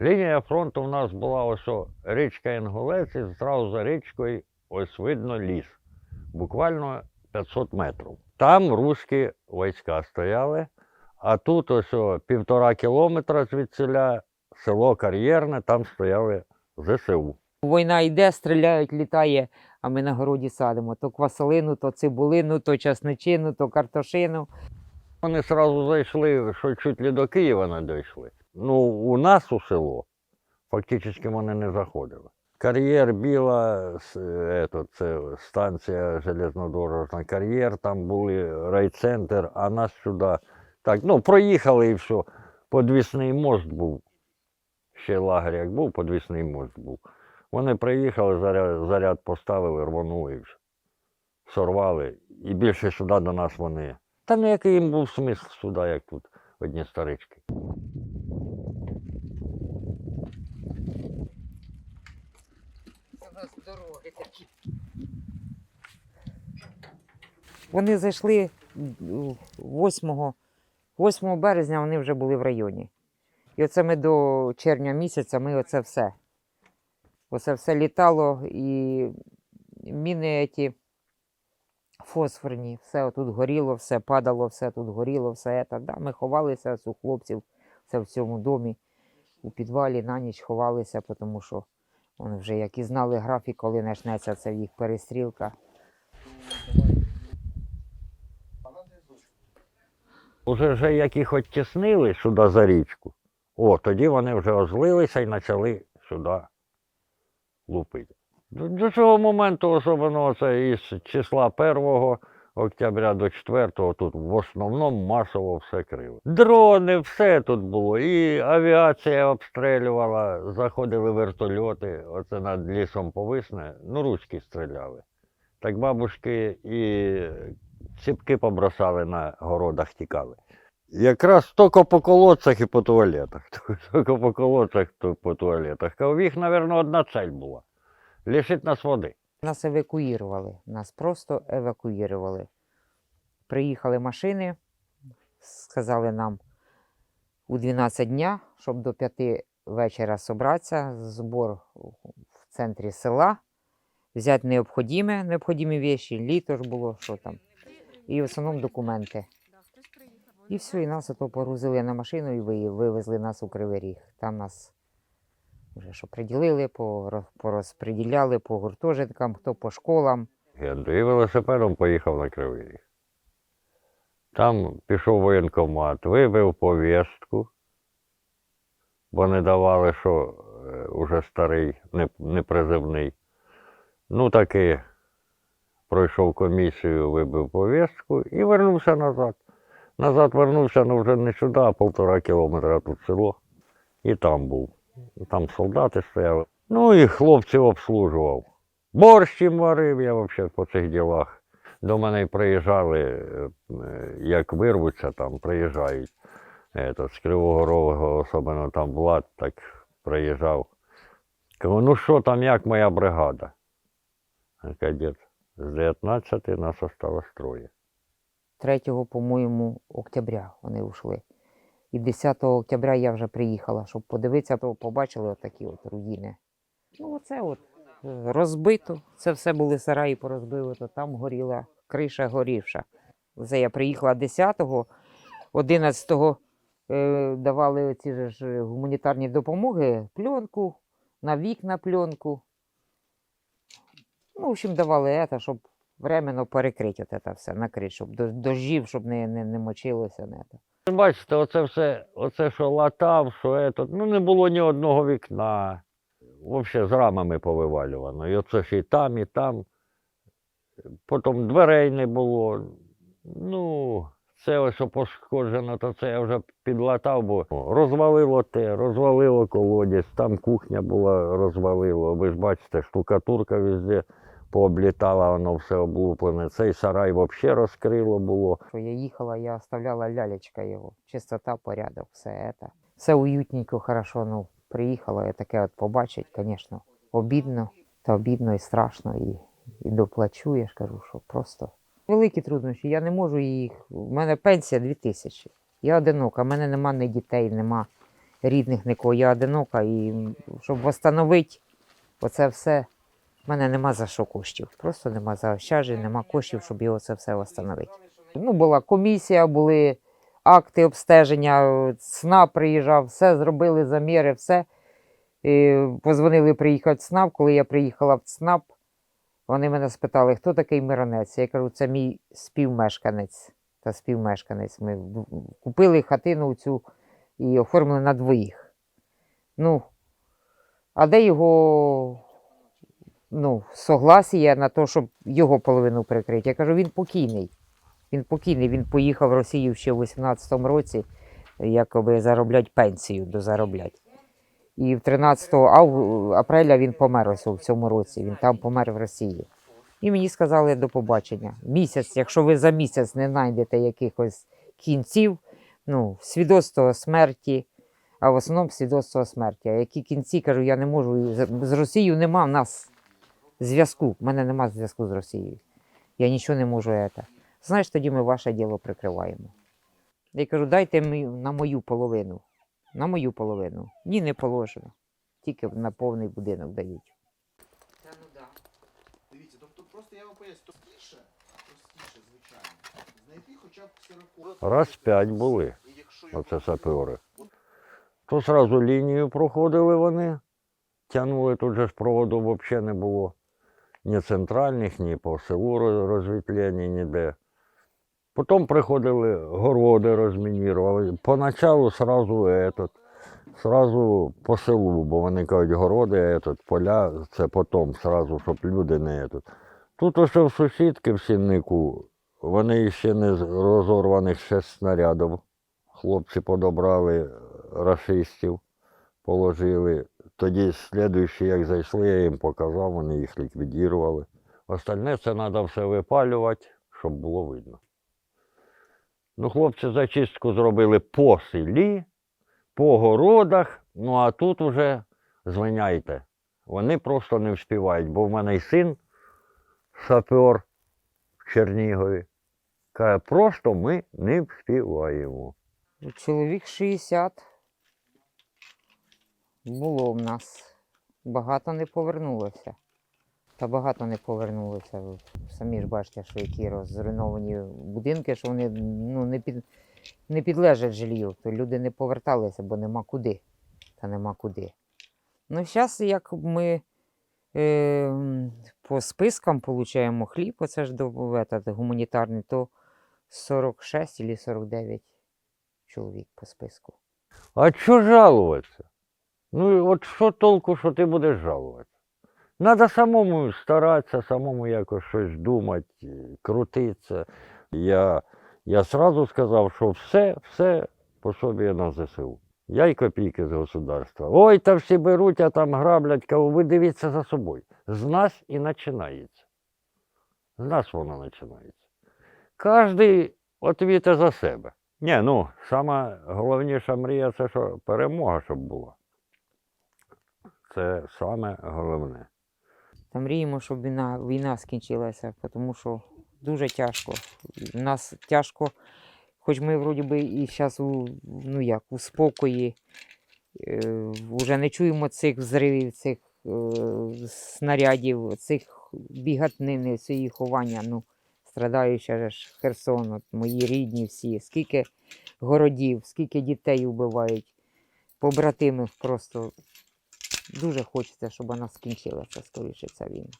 Лінія фронту в нас була ось о, річка Інгулець, і зразу за річкою ось видно ліс. Буквально 500 метрів. Там руські війська стояли, а тут ось о, півтора кілометра звідсіля село Кар'єрне, там стояли ЗСУ. Війна йде, стріляють, літає, а ми на городі садимо. То квасолину, то цибулину, то часничину, то картошину. Вони одразу зайшли, що чуть ли до Києва не дійшли. Ну, у нас у село фактично вони не заходили. Кар'єр біла, це станція железнодорожна кар'єр, там були райцентр, а нас сюди. Так, ну, проїхали і все. Подвісний мост був. Ще лагерь як був, подвісний мост був. Вони приїхали, заряд, заряд поставили, рвонули і все. Сорвали. І більше сюди до нас вони. Та ну який їм був смисл сюди, як тут одні старички. Це у нас дороги такі. Вони зайшли 8, 8 березня, вони вже були в районі. І оце ми до червня місяця, ми оце все. Оце все літало і міни ті фосфорні, все тут горіло, все падало, все тут горіло, все це. Да, ми ховалися у хлопців, це в цьому домі, у підвалі на ніч ховалися, тому що вони вже як і знали графік, коли почнеться це їх перестрілка. Уже вже як їх оттіснили сюди за річку, о, тоді вони вже озлилися і почали сюди лупити. До, до цього моменту, особливо це із числа 1 октября до 4 тут в основному масово все крило. Дрони, все тут було. І авіація обстрілювала, заходили вертольоти, оце над лісом повисне, ну, руські стріляли. Так бабушки і ціпки побросали на городах, тікали. Якраз тільки по колодцях і по туалетах. Тільки по колодцях, то по туалетах. А в їх, мабуть, одна цель була. Лишить нас води. Нас евакуювали, нас просто евакуювали. Приїхали машини, сказали нам у 12 дня, щоб до 5 вечора зібратися, збор в центрі села, взяти необхідні, необхідні речі, літо ж було, що там. І в основному документи. І все, і нас ото погрузили на машину і вивезли нас у Кривий Ріг. Там нас вже що приділили, поро- порозподіляли по гуртожиткам, хто по школам. І велосипедом поїхав на Кривий Ріг. Там пішов воєнкомат, вибив повістку, бо не давали, що е, уже старий, не, непризивний. Ну таки пройшов комісію, вибив повістку і вернувся назад. Назад вернувся, ну вже не сюди, а півтора кілометра тут село. І там був. Там солдати стояли. Ну і хлопців обслужував. Борщ їм варив, я взагалі по цих ділах. До мене приїжджали, е, як вирвуться, там приїжджають. Ето, з Кривого Рогу, особливо там Влад, так приїжджав. Кажу, ну що там, як моя бригада? Кадет, з 19 нас осталось троє. 3, по-моєму, октября вони ушли. І 10 октября я вже приїхала, щоб подивитися, то побачили отакі от руїни. Ну, оце от е, розбито. Це все були сараї порозбили, то там горіла криша горівша. Це я приїхала 10-го, 11-го е, давали ці ж гуманітарні допомоги, пленку, на вікна пленку. Ну, в общем, давали це, щоб временно перекрити це все, накрити, щоб до- щоб не, не, не мочилося. Не, те. Бачите, оце все, оце що латав, що ето, ну не було ні одного вікна. Взагалі з рамами повивалювано. І оце ж і там, і там. Потім дверей не було. Ну, це ось що пошкоджено, то це я вже підлатав, бо розвалило те, розвалило колодязь, там кухня була, розвалило. Ви ж бачите, штукатурка везде пооблітала, воно все облуплене. Цей сарай взагалі розкрило було. Що я їхала, я оставляла лялечка його. Чистота, порядок, все це. Все уютненько, хорошо. Ну, приїхала, я таке от побачить, звісно, обідно, та обідно і страшно, і, і доплачу, я ж кажу, що просто великі труднощі. Я не можу їх. У мене пенсія 2000. Я одинока, в мене нема ні дітей, нема. рідних нікого. Я одинока, і щоб встановити оце все, в мене нема за що коштів. Просто нема заощаджень, нема коштів, щоб його це все встановити. Ну, була комісія, були акти обстеження, СНАП приїжджав, все зробили, заміри, все. І позвонили приїхати в ЦНАП. Коли я приїхала в ЦНАП, вони мене спитали, хто такий Миронець. Я кажу, це мій співмешканець та співмешканець. Ми купили хатину цю і оформили на двоїх. Ну, а де його ну, согласія на те, щоб його половину прикрити? Я кажу, він покійний. Він покійний, він поїхав в Росію ще в 18-му році, якоби зароблять пенсію, дозароблять. І в 13 ав... апреля він помер ось в цьому році. Він там помер в Росії. І мені сказали до побачення. Місяць, якщо ви за місяць не знайдете якихось кінців, ну, свідоцтво смерті, а в основному свідоцтво смерті. А які кінці, кажу, я не можу. З Росією нема в нас зв'язку. У мене нема зв'язку з Росією. Я нічого не можу. Это. Знаєш, тоді ми ваше діло прикриваємо. Я кажу, дайте мені на мою половину. На мою половину. Ні, не положено. Тільки на повний будинок дають. Та ну да. Дивіться, тобто просто я вам поясню, простіше, простіше, звичайно, знайти хоча б ксерокод. Раз п'ять були. Оце сапери. То зразу лінію проходили вони, тягнули, тут же ж проводу взагалі не було Ні центральних, ні по селу роз- розвітлення, ніде. Потім приходили городи розмінірували. Поначалу сразу этот, сразу по селу, бо вони кажуть, городи, этот, поля, це потім, сразу, щоб люди не этот. Тут ось в сусідки в сіннику, вони ще не з розорваних ще снарядів. Хлопці подобрали рашистів, положили. Тоді слідуючі, як зайшли, я їм показав, вони їх ліквідували. Остальне це треба все випалювати, щоб було видно. Ну, хлопці зачистку зробили по селі, по городах, ну а тут вже звиняйте. Вони просто не вспівають, бо в мене й син сапер в Чернігові. Каже, просто ми не вспіваємо. Чоловік 60 було в нас. Багато не повернулося. Та багато не повернулося. Самі ж бачите, що які розруйновані будинки, що вони ну, не, під, не підлежать жилью. То люди не поверталися, бо нема куди. Та нема куди. Ну, зараз, як ми е, по спискам отримуємо хліб, оце ж этот, гуманітарний, то 46 чи 49 чоловік по списку. А що жалуватися? Ну, от що толку, що ти будеш жалуватися? Треба самому старатися, самому якось щось думати, крутитися. Я, я сразу сказав, що все, все пособі на ЗСУ. Я й копійки з государства. Ой, та всі беруть, а там граблять, кажу, ви дивіться за собою. З нас і починається. З нас воно починається. Кожний відвіте за себе. Ні, ну, сама головніша мрія це що перемога, щоб була. Це саме головне. Та мріємо, щоб війна, війна скінчилася, тому що дуже тяжко. Нас тяжко, хоч ми вроді би і зараз у, ну як, у спокої, е, вже не чуємо цих взривів, цих е, снарядів, цих бігатнини, цієї ховання. Ну, страдає ж Херсон, от мої рідні всі, скільки городів, скільки дітей вбивають, побратимів просто. Дуже хочеться, щоб вона скінчилася скоріше ця війна.